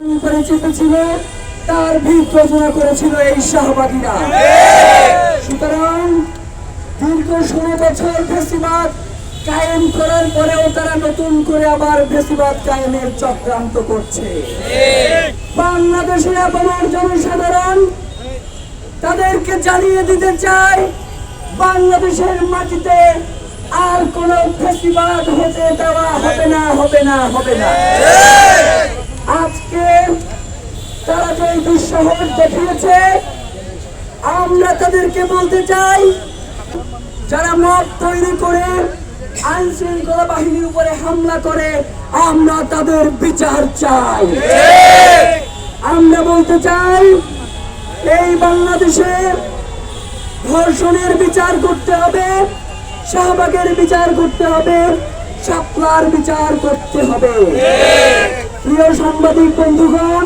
পরিচিত ছিল তার ভিত রচনা করেছিল এই শাহবাগীরা। সুতরাং দীর্ঘ ষোলো বছর ফেসিবাদ কায়েম করার পরেও তারা নতুন করে আবার ফেসিবাদ কায়েমের চক্রান্ত করছে। বাংলাদেশের আপামর জনসাধারণ তাদেরকে জানিয়ে দিতে চাই, বাংলাদেশের মাটিতে আর কোন ফেসিবাদ হতে দেওয়া হবে না হবে না হবে না। তারা যে এই দুঃসাহস দেখিয়েছে, আমরা তাদেরকে বলতে চাই, যারা মত তৈরি করে আইন শৃঙ্খলা বাহিনীর উপরে হামলা করে, আমরা তাদের বিচার চাই। আমরা বলতে চাই, এই বাংলাদেশে ধর্ষণের বিচার করতে হবে, শাহবাগের বিচার করতে হবে, শাপলার বিচার করতে হবে। প্রিয় সাংবাদিক বন্ধুগণ